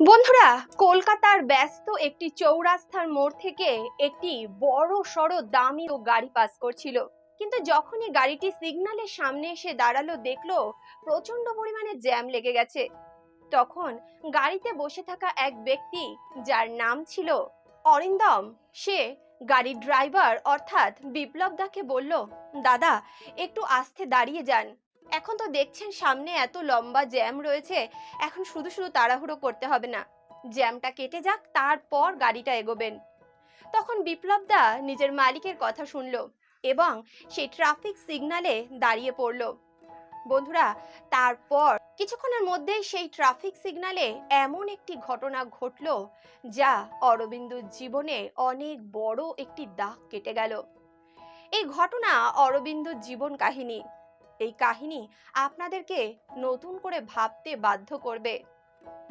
বন্ধুরা, কলকাতার ব্যস্ত একটি চৌরাস্তার মোড় থেকে একটি বড় সড় দামি ও গাড়ি পাস করছিল। কিন্তু যখনই গাড়িটি সিগন্যালের সামনে এসে দাঁড়াল, দেখল প্রচণ্ড পরিমাণে জ্যাম লেগে গেছে। তখন গাড়িতে বসে থাকা এক ব্যক্তি, যার নাম ছিল অরিন্দম, সে গাড়ির ড্রাইভার অর্থাৎ বিপ্লব দাকে বলল, দাদা, একটু আস্তে দাঁড়িয়ে যান। এখন তো দেখছেন সামনে এত লম্বা জ্যাম রয়েছে, এখন শুধু শুধু তাড়াহুড়ো করতে হবে না। জ্যামটা কেটে যাক, তারপর গাড়িটা এগোবেন। তখন বিপ্লব দা নিজের মালিকের কথা শুনলো এবং সেই ট্রাফিক সিগনালে দাঁড়িয়ে পড়ল। বন্ধুরা, তারপর কিছুক্ষণের মধ্যেই সেই ট্রাফিক সিগনালে এমন একটি ঘটনা ঘটলো যা অরবিন্দুর জীবনে অনেক বড় একটি দাগ কেটে গেল। এই ঘটনা অরবিন্দুর জীবন কাহিনী। এই কাহিনী আপনাদেরকে নতুন করে ভাবতে বাধ্য করবে।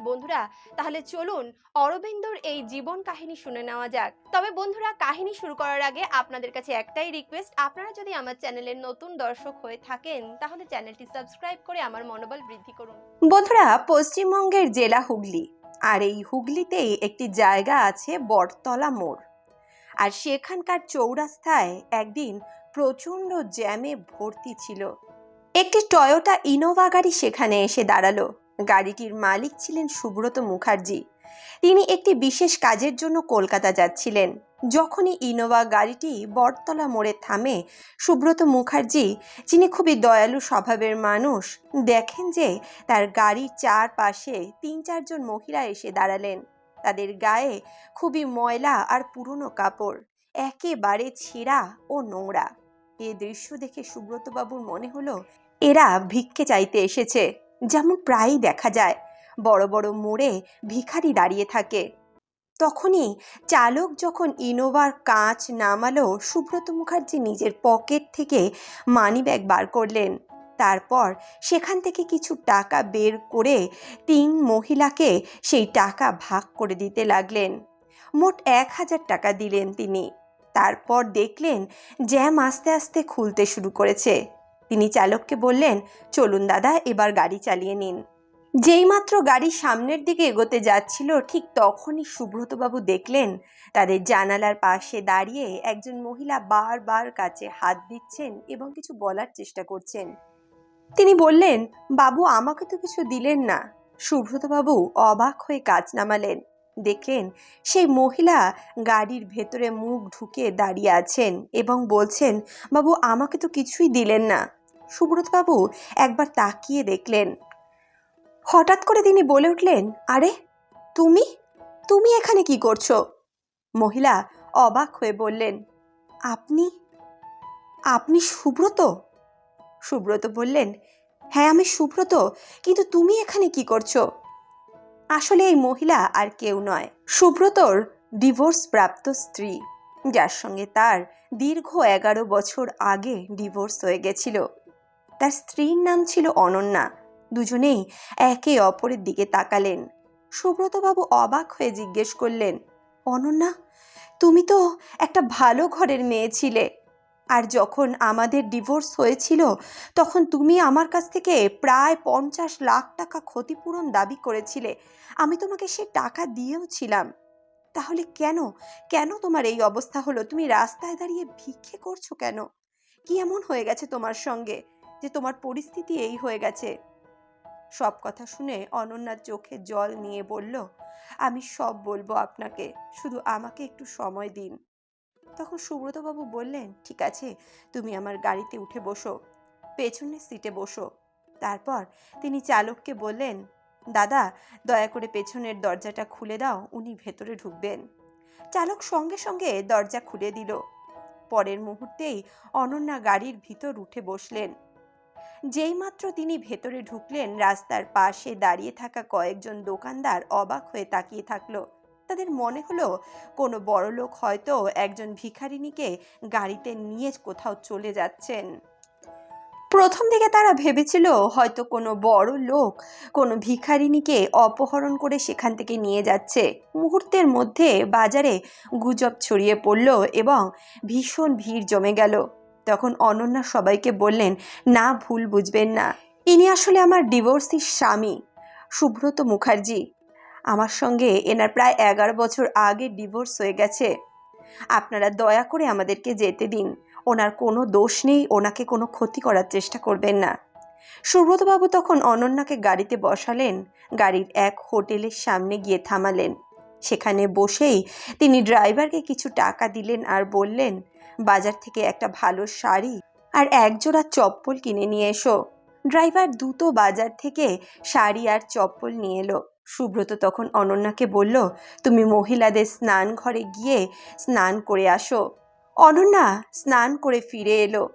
বন্ধুরা, তাহলে চলুন অরবিন্দর এই জীবন কাহিনী শুনে নেওয়া যাক। তবে বন্ধুরা, কাহিনী শুরু করার আগে আপনাদের কাছে একটাই রিকোয়েস্ট আপনারা যদি আমার চ্যানেলের নতুন দর্শক হয়ে থাকেন, তাহলে চ্যানেলটি সাবস্ক্রাইব করে আমার মনোবল বৃদ্ধি করুন। বন্ধুরা, পশ্চিমবঙ্গের জেলা হুগলি। আর এই হুগলিতেই একটি জায়গা আছে বটতলা মোড়। আর সেখানকার চৌরাস্তায় একদিন প্রচণ্ড জ্যামে ভর্তি ছিল। একটি টয়োটা ইনোভা গাড়ি সেখানে এসে দাঁড়াল। গাড়িটির মালিক ছিলেন সুব্রত মুখার্জি। তিনি একটি বিশেষ কাজের জন্য কলকাতা যাচ্ছিলেন। যখনই ইনোভা গাড়িটি বটতলা মোড়ে থামে, সুব্রত মুখার্জি, যিনি খুবই দয়ালু স্বভাবের মানুষ, দেখেন যে তার গাড়ির চারপাশে তিন চারজন মহিলা এসে দাঁড়ালেন। তাদের গায়ে খুবই ময়লা আর পুরনো কাপড়, একেবারে ছেঁড়া ও নোংরা। এ দৃশ্য দেখে সুব্রতবাবুর মনে হলো এরা ভিক্ষে চাইতে এসেছে, যেমন প্রায়ই দেখা যায়। বড় বড় মোড়ে ভিখারি দাঁড়িয়ে থাকে। তখনই চালক যখন ইনোভার কাঁচ নামালো, সুব্রত মুখার্জি নিজের পকেট থেকে মানিব্যাগ বার করলেন। তারপর সেখান থেকে কিছু টাকা বের করে তিন মহিলাকে সেই টাকা ভাগ করে দিতে লাগলেন। মোট এক হাজার টাকা দিলেন তিনি। তারপর দেখলেন জ্যাম আস্তে আস্তে খুলতে শুরু করেছে। তিনি চালককে বললেন, চলুন দাদা, এবার গাড়ি চালিয়ে নিন। যেইমাত্র গাড়ি সামনের দিকে এগোতে যাচ্ছিল, ঠিক তখনই সুব্রতবাবু দেখলেন, তাদের জানালার পাশে দাঁড়িয়ে একজন মহিলা বারবার কাছে হাত দিচ্ছেন এবং কিছু বলার চেষ্টা করছেন। তিনি বললেন, বাবু, আমাকে তো কিছু দিলেন না। সুব্রতবাবু অবাক হয়ে কাজ নামালেন। দেখলেন, সেই মহিলা গাড়ির ভেতরে মুখ ঢুকে দাঁড়িয়ে আছেন এবং বলছেন, বাবু, আমাকে তো কিছুই দিলেন না। সুব্রতবাবু একবার তাকিয়ে দেখলেন। হঠাৎ করে তিনি বলে উঠলেন, আরে, তুমি? তুমি এখানে কি করছ? মহিলা অবাক হয়ে বললেন, আপনি? আপনি সুব্রত? সুব্রত বললেন হ্যাঁ আমি সুব্রত, কিন্তু তুমি এখানে কি করছ? আসলে এই মহিলা আর কেউ নয়, সুব্রতর ডিভোর্স প্রাপ্ত স্ত্রী, যার সঙ্গে তার দীর্ঘ এগারো বছর আগে ডিভোর্স হয়ে গেছিল। তার স্ত্রীর নাম ছিল অনন্যা। দুজনেই একে অপরের দিকে তাকালেন। সুব্রতবাবু অবাক হয়ে জিজ্ঞেস করলেন, অনন্যা, তুমি তো একটা ভালো ঘরের মেয়ে ছিলে। আর যখন আমাদের ডিভোর্স হয়েছিল, তখন তুমি আমার কাছ থেকে প্রায় পঞ্চাশ লাখ টাকা ক্ষতিপূরণ দাবি করেছিলে। আমি তোমাকে সে টাকা দিয়েও ছিলাম। তাহলে কেন কেন তোমার এই অবস্থা হলো? তুমি রাস্তায় দাঁড়িয়ে ভিক্ষে করছ কেন? কি এমন হয়ে গেছে তোমার সঙ্গে? যে তোমার পরিস্থিতি এই হয়ে গেছে। সব কথা শুনে অনন্যার চোখে জল নিয়ে বলল, আমি সব বলব আপনাকে, শুধু আমাকে একটু সময় দিন। তখন সুব্রতবাবু বললেন, ঠিক আছে, তুমি আমার গাড়িতে উঠে বসো, পেছনের সিটে বসো। তারপর তিনি চালককে বললেন, দাদা, দয়া করে পেছনের দরজাটা খুলে দাও, উনি ভেতরে ঢুকবেন। চালক সঙ্গে সঙ্গে দরজা খুলে দিল। পরের মুহূর্তেই অনন্যা গাড়ির ভিতর উঠে বসলেন। যেইমাত্র তিনি ভেতরে ঢুকলেন, রাস্তার পাশে দাঁড়িয়ে থাকা কয়েকজন দোকানদার অবাক হয়ে তাকিয়ে থাকল। তাদের মনে হলো কোনো বড় লোক হয়তো একজন ভিখারিনীকে গাড়িতে নিয়ে কোথাও চলে যাচ্ছেন। প্রথম দিকে তারা ভেবেছিল হয়তো কোনো বড় লোক কোনো ভিখারিনীকে অপহরণ করে সেখান থেকে নিয়ে যাচ্ছে। মুহূর্তের মধ্যে বাজারে গুজব ছড়িয়ে পড়ল এবং ভীষণ ভিড় জমে গেল। তখন অনন্যা সবাইকে বললেন, না, ভুল বুঝবেন না। ইনি আসলে আমার ডিভোর্সি স্বামী। সুব্রত মুখার্জি, আমার সঙ্গে এনার প্রায় এগারো বছর আগে ডিভোর্স হয়ে গেছে। আপনারা দয়া করে আমাদেরকে যেতে দিন। ওনার কোনো দোষ নেই, ওনাকে কোনো ক্ষতি করার চেষ্টা করবেন না। সুব্রতবাবু তখন অনন্যাকে গাড়িতে বসালেন, গাড়ির এক হোটেলের সামনে গিয়ে থামালেন। সেখানে বসেই তিনি ড্রাইভারকে কিছু টাকা দিলেন আর বললেন বাজার থেকে একটা ভালো শাড়ি আর একজোড়া চপ্পল কিনে নিয়ে এসো। ড্রাইভার দ্রুত বাজার থেকে শাড়ি আর চপ্পল নিয়ে এলো। সুব্রত তখন অনন্যাকে বলল, তুমি মহিলাদের স্নান ঘরে গিয়ে স্নান করে আসো। অনন্যা স্নান করে ফিরে এলো।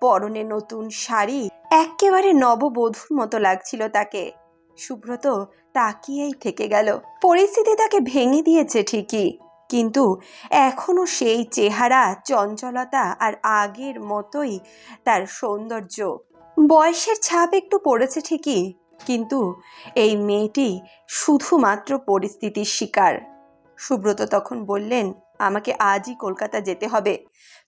পরনে নতুন শাড়ি একেবারে নববধূর মতো লাগছিল তাকে। সুব্রত তাকিয়েই থেকে গেল। পরিস্থিতি তাকে ভেঙে দিয়েছে ঠিকই। কিন্তু এখনও সেই চেহারা, চঞ্চলতা আর আগের মতোই তার সৌন্দর্য। বয়সের ছাপ একটু পড়েছে ঠিকই, কিন্তু এই মেয়েটি শুধুমাত্র পরিস্থিতির শিকার। সুব্রত তখন বললেন, আমাকে আজই কলকাতা যেতে হবে।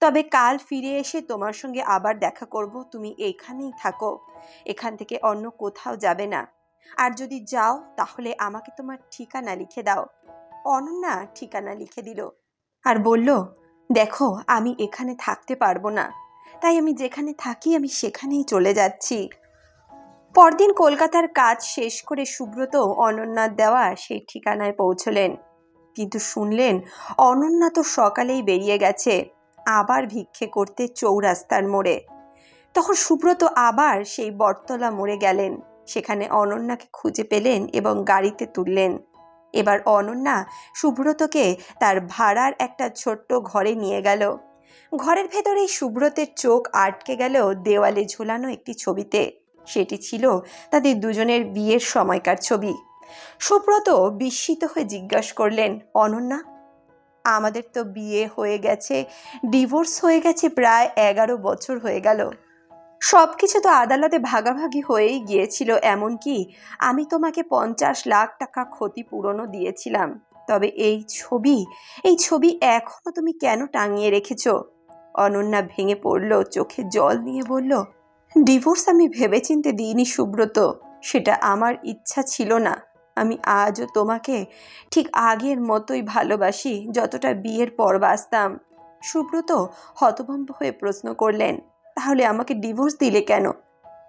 তবে কাল ফিরে এসে তোমার সঙ্গে আবার দেখা করব, তুমি এখানেই থাকো। এখান থেকে অন্য কোথাও যাবে না। আর যদি যাও, তাহলে আমাকে তোমার ঠিকানা লিখে দাও। অনন্যা ঠিকানা লিখে দিল। আর বলল, দেখো, আমি এখানে থাকতে পারব না। তাই আমি যেখানে থাকি, আমি সেখানেই চলে যাচ্ছি পরদিন কলকাতার কাজ শেষ করে সুব্রত অনন্যার দেওয়া সেই ঠিকানায় পৌঁছলেন। কিন্তু শুনলেন, অনন্যা তো সকালেই বেরিয়ে গেছে, আবার ভিক্ষে করতে চৌরাস্তার মোড়ে। তখন সুব্রত আবার সেই বটতলা মোড়ে গেলেন। সেখানে অনন্যাকে খুঁজে পেলেন এবং গাড়িতে তুললেন। এবার অনন্যা সুব্রতকে তার ভাড়ার একটা ছোট্ট ঘরে নিয়ে গেল। ঘরের ভেতরেই সুব্রতের চোখ আটকে গেল দেওয়ালে ঝোলানো একটি ছবিতে। সেটি ছিল তাদের দুজনের বিয়ের সময়কার ছবি। সুব্রত বিস্মিত হয়ে জিজ্ঞাসা করলেন, অনন্যা, আমাদের তো বিয়ে হয়ে গেছে, ডিভোর্স হয়ে গেছে প্রায় এগারো বছর হয়ে গেল। সব কিছু তো আদালতে ভাগাভাগি হয়েই গিয়েছিল, এমনকি আমি তোমাকে পঞ্চাশ লাখ টাকা ক্ষতিপূরণও দিয়েছিলাম। তবে এই ছবি এই ছবি এখনও তুমি কেন টাঙিয়ে রেখেছ? অনন্যা ভেঙে পড়ল, চোখে জল নিয়ে বলল, ডিভোর্স আমি ভেবেচিন্তে দিইনি, সুব্রত। সেটা আমার ইচ্ছা ছিল না। আমি আজও তোমাকে ঠিক আগের মতোই ভালোবাসি, যতটা বিয়ের পর বাসতাম সুব্রত হতভম্ব হয়ে প্রশ্ন করলেন তাহলে আমাকে ডিভোর্স দিলে কেন?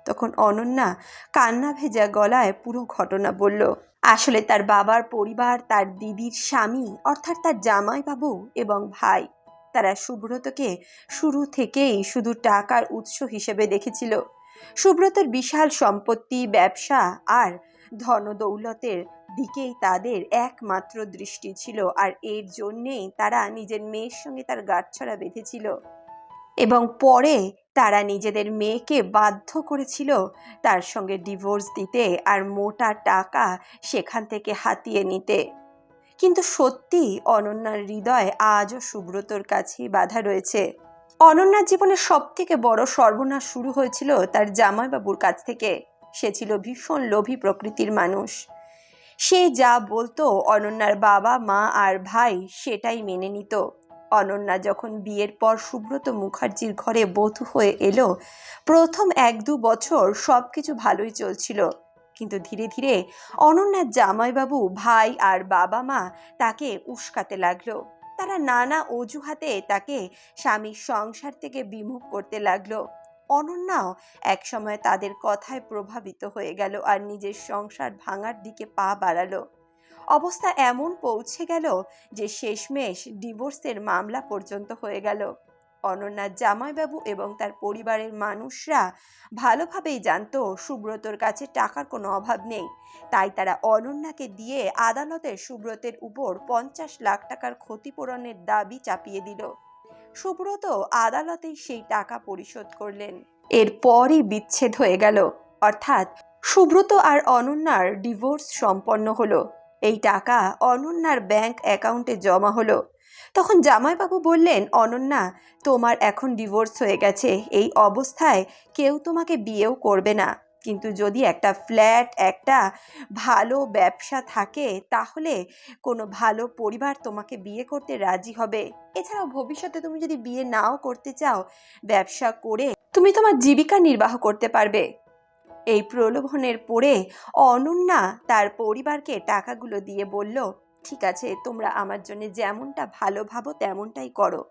তখন অনন্যা কান্না ভেজা গলায় পুরো ঘটনা বলল, আসলে তার বাবার পরিবার, তার দিদির স্বামী, অর্থাৎ তার জামাইবাবু এবং ভাই, তারা সুব্রতকে শুরু থেকেই শুধু টাকার উৎস হিসেবে দেখেছিল। সুব্রতর বিশাল সম্পত্তি, ব্যবসা আর ধনদৌলতের দিকেই তাদের একমাত্র দৃষ্টি ছিল, আর এর জন্যেই তারা নিজের মেয়ের সঙ্গে তার গাঁটছড়া বেঁধেছিল। এবং পরে তারা নিজেদের মেয়েকে বাধ্য করেছিল তার সঙ্গে ডিভোর্স দিতে আর মোটা টাকা সেখান থেকে হাতিয়ে নিতে। কিন্তু সত্যি অনন্যার হৃদয় আজও সুব্রতর কাছেই বাধা রয়েছে। অনন্যার জীবনের সব থেকে বড় সর্বনাশ শুরু হয়েছিল তার জামাইবাবুর কাছ থেকে। সে ছিল ভীষণ লোভী প্রকৃতির মানুষ। সে যা বলতো অনন্যার বাবা, মা আর ভাই সেটাই মেনে নিত। অনন্যা যখন বিয়ের পর সুব্রত মুখার্জির ঘরে বধূ হয়ে এলো, প্রথম এক দু বছর সব কিছু ভালোই চলছিল। কিন্তু ধীরে ধীরে অনন্যার জামাইবাবু, ভাই আর বাবা মা তাকে উস্কাতে লাগল। তারা নানা অজুহাতে তাকে স্বামীর সংসার থেকে বিমুখ করতে লাগল। অনন্যাও একসময় তাদের কথায় প্রভাবিত হয়ে গেল আর নিজের সংসার ভাঙার দিকে পা বাড়ালো। অবস্থা এমন পৌঁছে গেল যে শেষমেশ ডিভোর্সের মামলা পর্যন্ত হয়ে গেল। অনন্যার জামাইবাবু এবং তার পরিবারের মানুষরা ভালোভাবেই জানত সুব্রতর কাছে টাকার কোনো অভাব নেই। তাই তারা অনন্যাকে দিয়ে আদালতে সুব্রতের উপর পঞ্চাশ লাখ টাকার ক্ষতিপূরণের দাবি চাপিয়ে দিল। সুব্রত আদালতেই সেই টাকা পরিশোধ করলেন। এরপরই বিচ্ছেদ হয়ে গেল। অর্থাৎ সুব্রত আর অনন্যার ডিভোর্স সম্পন্ন হলো। এই টাকা অনন্যার ব্যাংক অ্যাকাউন্টে জমা হলো। তখন জামাইবাবু বললেন, অনন্যা, তোমার এখন ডিভোর্স হয়ে গেছে। এই অবস্থায় কেউ তোমাকে বিয়েও করবে না। কিন্তু যদি একটা ফ্ল্যাট, একটা ভালো ব্যবসা থাকে, তাহলে কোনো ভালো পরিবার তোমাকে বিয়ে করতে রাজি হবে। এছাড়াও ভবিষ্যতে তুমি যদি বিয়ে নাও করতে চাও, ব্যবসা করে তুমি তোমার জীবিকা নির্বাহ করতে পারবে। এই প্রলোভনের পড়ে অনন্যা তার পরিবারকে টাকাগুলো দিয়ে বলল, ঠিক আছে, তোমরা আমার জন্য যেমনটা ভালো ভাবো তেমনটাই করো।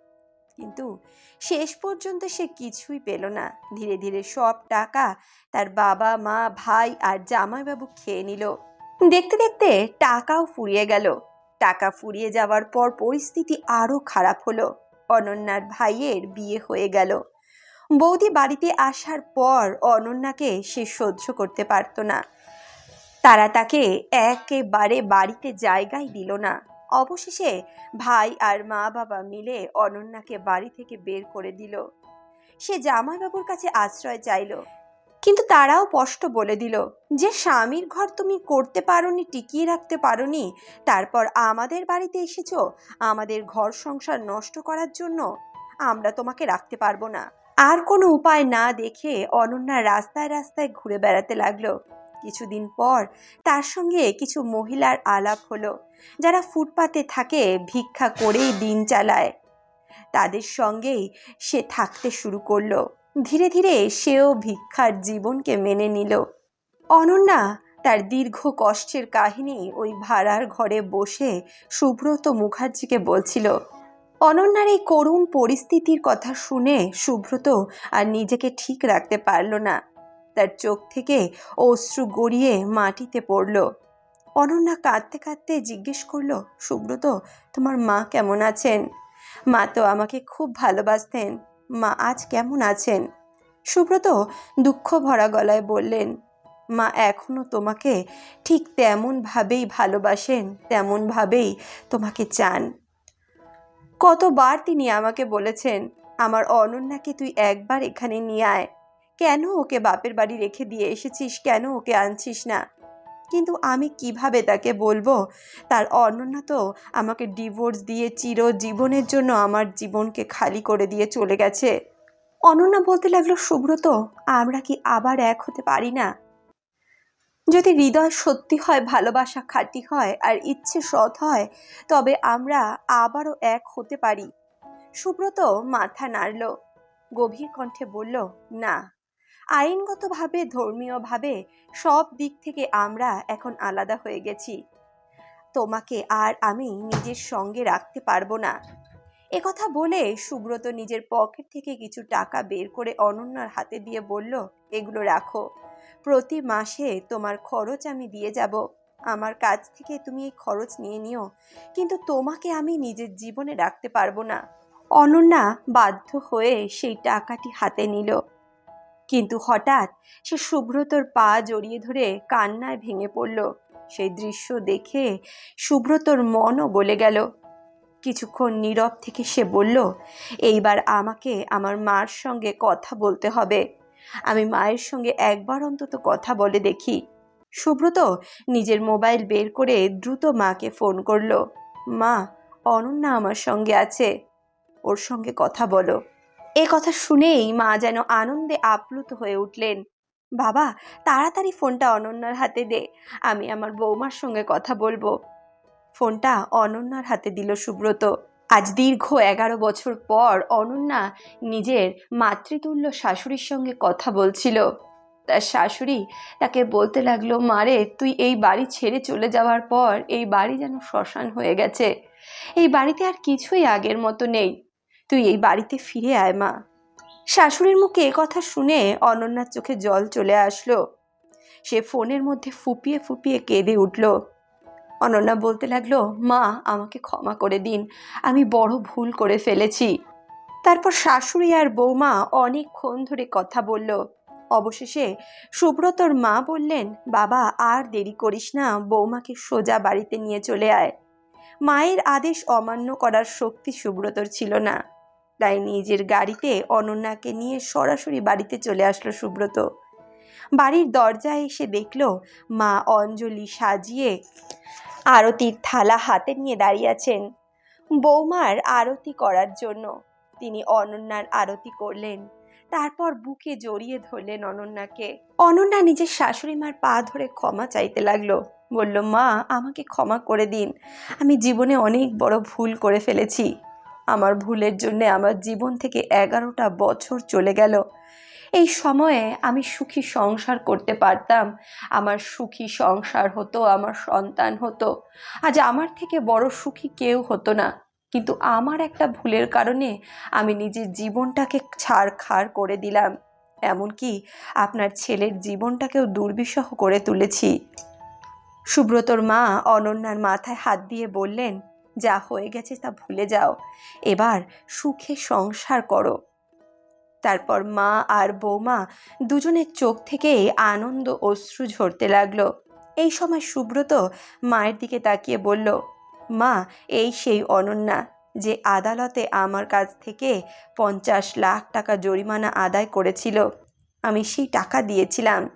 কিন্তু শেষ পর্যন্ত সে কিছুই পেল না। ধীরে ধীরে সব টাকা তার বাবা, মা, ভাই আর জামাইবাবু খেয়ে নিল। দেখতে দেখতে টাকাও ফুরিয়ে গেল। টাকা ফুরিয়ে যাওয়ার পর পরিস্থিতি আরও খারাপ হলো। অনন্যার ভাইয়ের বিয়ে হয়ে গেল। বৌদি বাড়িতে আসার পর অনন্যাকে সে সহ্য করতে পারত না। তারা তাকে একেবারে বাড়িতে জায়গাই দিল না। অবশেষে ভাই আর মা বাবা মিলে অনন্যাকে বাড়ি থেকে বের করে দিল। সে জামাইবাবুর কাছে আশ্রয় চাইল। কিন্তু তারাও স্পষ্ট বলে দিল যে, স্বামীর ঘর তুমি করতে পারোনি, টিকিয়ে রাখতে পারোনি। তারপর আমাদের বাড়িতে এসেছ। আমাদের ঘর সংসার নষ্ট করার জন্য আমরা তোমাকে রাখতে পারব না। আর কোনো উপায় না দেখে অনন্যা রাস্তায় রাস্তায় ঘুরে বেড়াতে লাগল। কিছুদিন পর তার সঙ্গে কিছু মহিলার আলাপ হলো, যারা ফুটপাতে থাকে ভিক্ষা করেই দিন চালায়। তাদের সঙ্গেই সে থাকতে শুরু করল। ধীরে ধীরে সেও ভিক্ষার জীবনকে মেনে নিল। অনন্যা তার দীর্ঘ কষ্টের কাহিনী ওই ভাড়ার ঘরে বসে সুব্রত মুখার্জিকে বলছিল অনন্যার এই করুণ পরিস্থিতির কথা শুনে সুব্রত আর নিজেকে ঠিক রাখতে পারল না। তার চোখ থেকে অশ্রু গড়িয়ে মাটিতে পড়ল। অনন্যা কাঁদতে কাঁদতে জিজ্ঞেস করল, সুব্রত, তোমার মা কেমন আছেন? মা তো আমাকে খুব ভালোবাসতেন। মা আজ কেমন আছেন? সুব্রত দুঃখ ভরা গলায় বললেন, মা এখনও তোমাকে ঠিক তেমনভাবেই ভালোবাসেন, তেমনভাবেই তোমাকে চান। কতবার তিনি আমাকে বলেছেন, আমার অনন্যাকে তুই একবার এখানে নিয়ে আয়। কেন ওকে বাপের বাড়ি রেখে দিয়ে এসেছিস? কেন ওকে আনছিস না? কিন্তু আমি কীভাবে তাকে বলব? তার অনন্যা তো আমাকে ডিভোর্স দিয়ে চিরজীবনের জন্য আমার জীবনকে খালি করে দিয়ে চলে গেছে। অনন্যা বলতে লাগল, সুব্রত, আমরা কি আবার এক হতে পারি না? যদি হৃদয় সত্যি হয়, ভালোবাসা খাঁটি হয় আর ইচ্ছে সৎ হয়, তবে আমরা আবারও এক হতে পারি। সুব্রত মাথা নাড়ল, গভীর কণ্ঠে বলল, না। আইনগতভাবে, ধর্মীয়ভাবে সব দিক থেকে আমরা এখন আলাদা হয়ে গেছি। তোমাকে আর আমি নিজের সঙ্গে রাখতে পারব না। একথা বলে সুব্রত নিজের পকেট থেকে কিছু টাকা বের করে অনন্যার হাতে দিয়ে বলল, এগুলো রাখো। প্রতি মাসে তোমার খরচ আমি দিয়ে যাব। আমার কাছ থেকে তুমি এই খরচ নিয়ে নিও। কিন্তু তোমাকে আমি নিজের জীবনে রাখতে পারব না। অনন্যা বাধ্য হয়ে সেই টাকাটি হাতে নিল। কিন্তু হঠাৎ সে সুব্রতর পা জড়িয়ে ধরে কান্নায় ভেঙে পড়ল। সেই দৃশ্য দেখে সুব্রতর মনও গলে গেল। কিছুক্ষণ নীরব থেকে সে বলল, এইবার আমাকে আমার মার সঙ্গে কথা বলতে হবে। আমি মায়ের সঙ্গে একবার অন্তত কথা বলে দেখি। সুব্রত নিজের মোবাইল বের করে দ্রুত মাকে ফোন করল। মা, অনন্যা আমার সঙ্গে আছে। ওর সঙ্গে কথা বলো। এ কথা শুনেই মা যেন আনন্দে আপ্লুত হয়ে উঠলেন। বাবা, তাড়াতাড়ি ফোনটা অনন্যার হাতে দে। আমি আমার বৌমার সঙ্গে কথা বলব। ফোনটা অনন্যার হাতে দিল সুব্রত। আজ দীর্ঘ এগারো বছর পর অনন্যা নিজের মাতৃতুল্য শাশুড়ির সঙ্গে কথা বলছিল। তার শাশুড়ি তাকে বলতে লাগল মারে তুই এই বাড়ি ছেড়ে চলে যাওয়ার পর এই বাড়ি যেন শ্মশান হয়ে গেছে। এই বাড়িতে আর কিছুই আগের মতো নেই। তুই এই বাড়িতে ফিরে আয়, মা শাশুড়ির মুখে এ কথা শুনে অনন্যার চোখে জল চলে আসলো। সে ফোনের মধ্যে ফুপিয়ে ফুপিয়ে কেঁদে উঠল। অনন্যা বলতে লাগল, মা, আমাকে ক্ষমা করে দিন। আমি বড় ভুল করে ফেলেছি। তারপর শাশুড়ি আর বৌমা অনেকক্ষণ ধরে কথা বলল। অবশেষে সুব্রতর মা বললেন, বাবা, আর দেরি করিস না, বৌমাকে সোজা বাড়িতে নিয়ে চলে আয়। মায়ের আদেশ অমান্য করার শক্তি সুব্রতর ছিল না। তাই নিজের গাড়িতে অনন্যাকে নিয়ে সরাসরি বাড়িতে চলে আসলো সুব্রত। বাড়ির দরজায় এসে দেখল, মা অঞ্জলি সাজিয়ে আরতির থালা হাতে নিয়ে দাঁড়িয়ে আছেন বৌমার আরতি করার জন্য তিনি অনন্যার আরতি করলেন। তারপর বুকে জড়িয়ে ধরলেন অনন্যাকে। অনন্যা নিজের শাশুড়ি মার পা ধরে ক্ষমা চাইতে লাগল। বলল, মা, আমাকে ক্ষমা করে দিন। আমি জীবনে অনেক বড় ভুল করে ফেলেছি। আমার ভুলের জন্যে আমার জীবন থেকে এগারোটা বছর চলে গেল। এই সময়ে আমি সুখী সংসার করতে পারতাম। আমার সুখী সংসার হতো, আমার সন্তান হতো। আজ আমার থেকে বড় সুখী কেউ হতো না। কিন্তু আমার একটা ভুলের কারণে আমি নিজের জীবনটাকে ছাড়খাড় করে দিলাম। এমনকি আপনার ছেলের জীবনটাকেও দুর্বিষহ করে তুলেছি। সুব্রতর মা অনন্যার মাথায় হাত দিয়ে বললেন, যা হয়ে গেছে তা ভুলে যাও। এবার সুখে সংসার করো। তারপর মা আর বৌমা দুজনের চোখ থেকে আনন্দ অশ্রু ঝরতে লাগল। এই সময় সুব্রত মায়ের দিকে তাকিয়ে বলল, মা, এই সেই অনন্যা যে আদালতে আমার কাছ থেকে পঞ্চাশ লাখ টাকা জরিমানা আদায় করেছিল। আমি সেই টাকা দিয়েছিলাম।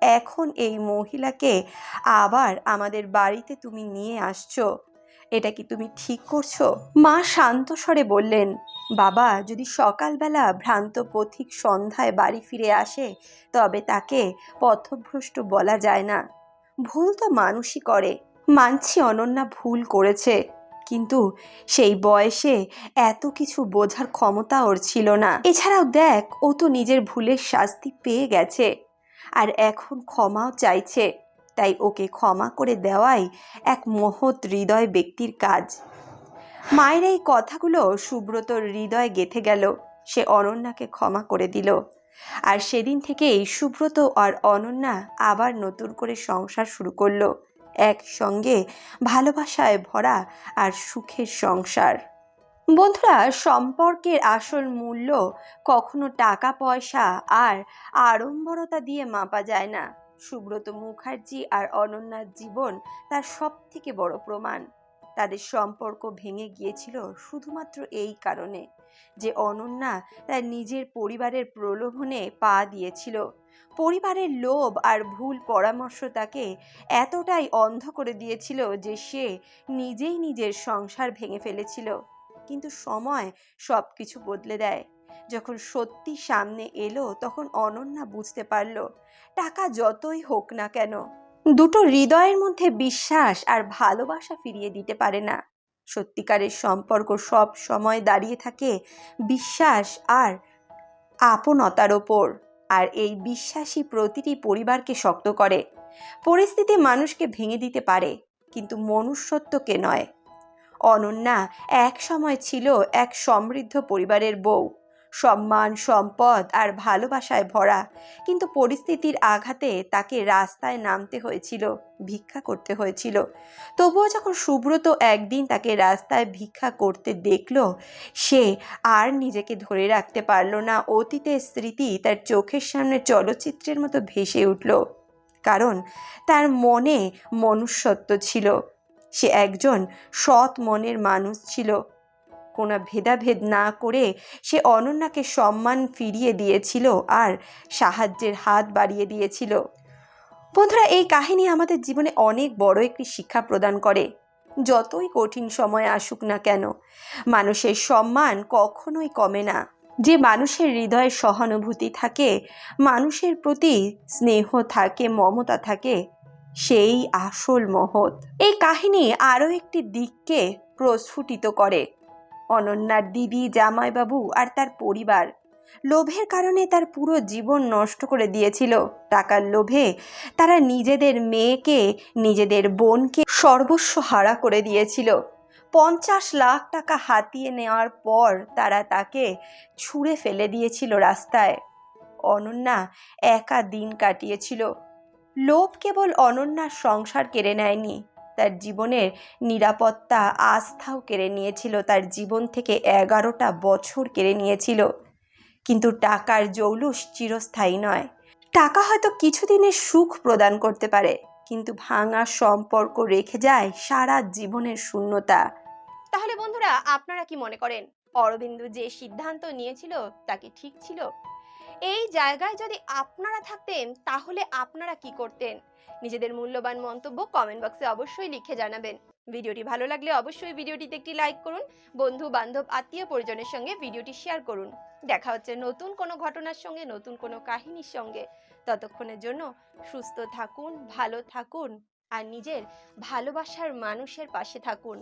এখন এই মহিলাকে আবার আমাদের বাড়িতে তুমি নিয়ে আসছো। এটা কি তুমি ঠিক করছ? মা শান্ত স্বরে বললেন, বাবা, যদি সকালবেলা ভ্রান্ত পথিক সন্ধ্যায় বাড়ি ফিরে আসে, তবে তাকে পথভ্রষ্ট বলা যায় না। ভুল তো মানুষই করে। মানছি অনন্যা ভুল করেছে। কিন্তু সেই বয়সে এত কিছু বোঝার ক্ষমতা ওর ছিল না। এছাড়াও দেখ, ও তো নিজের ভুলের শাস্তি পেয়ে গেছে। আর এখন ক্ষমাও চাইছে। তাই ওকে ক্ষমা করে দেওয়াই এক মহৎ হৃদয় ব্যক্তির কাজ। মায়ের এই কথাগুলো সুব্রতর হৃদয় গেথে গেল। সে অনন্যাকে ক্ষমা করে দিল। আর সেদিন থেকেই সুব্রত আর অনন্যা আবার নতুন করে সংসার শুরু করল। একসঙ্গে ভালোবাসায় ভরা আর সুখের সংসার। বন্ধুরা, সম্পর্কের আসল মূল্য কখনো টাকা পয়সা আর আড়ম্বরতা দিয়ে মাপা যায় না। সুব্রত মুখার্জি আর অনন্যার জীবন তার সব থেকে বড় প্রমাণ। তাদের সম্পর্ক ভেঙে গিয়েছিল শুধুমাত্র এই কারণে যে অনন্যা তার নিজের পরিবারের প্রলোভনে পা দিয়েছিল। পরিবারের লোভ আর ভুল পরামর্শ তাকে এতটাই অন্ধ করে দিয়েছিল যে সে নিজেই নিজের সংসার ভেঙে ফেলেছিল। কিন্তু সময় সব কিছু বদলে দেয়। যখন সত্যি সামনে এলো তখন অনন্যা বুঝতে পারল, টাকা যতই হোক না কেন, দুটো হৃদয়ের মধ্যে বিশ্বাস আর ভালোবাসা ফিরিয়ে দিতে পারে না। সত্যিকারের সম্পর্ক সব সময় দাঁড়িয়ে থাকে বিশ্বাস আর আপনতার ওপর, আর এই বিশ্বাসী প্রতিটি পরিবারকে শক্ত করে। পরিস্থিতি মানুষকে ভেঙে দিতে পারে, কিন্তু মনুষ্যত্বকে নয়। অনন্যা এক সময় ছিল এক সমৃদ্ধ পরিবারের বউ। সম্মান, সম্পদ আর ভালোবাসায় ভরা। কিন্তু পরিস্থিতির আঘাতে তাকে রাস্তায় নামতে হয়েছিল, ভিক্ষা করতে হয়েছিল। তবুও যখন সুব্রত একদিন তাকে রাস্তায় ভিক্ষা করতে দেখল, সে আর নিজেকে ধরে রাখতে পারল না। অতীতের স্মৃতি তার চোখের সামনে চলচ্চিত্রের মতো ভেসে উঠল, কারণ তার মনে মনুষ্যত্ব ছিল। সে একজন সৎ মনের মানুষ ছিল। কোনো ভেদাভেদ না করে সে অনন্যাকে সম্মান ফিরিয়ে দিয়েছিল আর সাহায্যের হাত বাড়িয়ে দিয়েছিল। বন্ধুরা, এই কাহিনী আমাদের জীবনে অনেক বড় একটি শিক্ষা প্রদান করে। যতই কঠিন সময় আসুক না কেন, মানুষের সম্মান কখনোই কমে না। যে মানুষের হৃদয়ে সহানুভূতি থাকে, মানুষের প্রতি স্নেহ থাকে, মমতা থাকে, সেই আসল মহৎ। এই কাহিনী আরও একটি দিককে প্রস্ফুটিত করে। অনন্যার দিদি, জামাইবাবু আর তার পরিবার। লোভের কারণে তার পুরো জীবন নষ্ট করে দিয়েছিল। টাকার লোভে তারা নিজেদের মেয়েকে, নিজেদের বোনকে সর্বস্ব হারা করে দিয়েছিল। পঞ্চাশ লাখ টাকা হাতিয়ে নেওয়ার পর তারা তাকে ছুঁড়ে ফেলে দিয়েছিল রাস্তায়। অনন্যা একা দিন কাটিয়েছিল। লোভ কেবল অনন্যার সংসার কেড়ে নেয়নি তার জীবনের নিরাপত্তা আস্থাও কেড়ে নিয়েছিল। তার জীবন থেকে এগারোটা বছর কেড়ে নিয়েছিল। কিন্তু টাকার জৌলুস চিরস্থায়ী নয়। টাকা হয়তো কিছুদিনের সুখ প্রদান করতে পারে, কিন্তু ভাঙা সম্পর্ক রেখে যায় সারা জীবনের শূন্যতা। তাহলে বন্ধুরা, আপনারা কি মনে করেন, অরবিন্দু যে সিদ্ধান্ত নিয়েছিল, তা কি ঠিক ছিল? এই জায়গায় যদি আপনারা থাকতেন, তাহলে আপনারা কি করতেন? নিজেদের মূল্যবান মন্তব্য কমেন্ট বক্সে অবশ্যই লিখে জানাবেন। ভিডিওটি ভালো লাগলে অবশ্যই ভিডিওটিতে একটি লাইক করুন, বন্ধু, বান্ধব, আত্মীয় পরিজনের সঙ্গে ভিডিওটি শেয়ার করুন। দেখা হচ্ছে নতুন কোনো ঘটনার সঙ্গে, নতুন কোনো কাহিনীর সঙ্গে। ততক্ষণের জন্য সুস্থ থাকুন, ভালো থাকুন আর নিজের ভালোবাসার মানুষের পাশে থাকুন।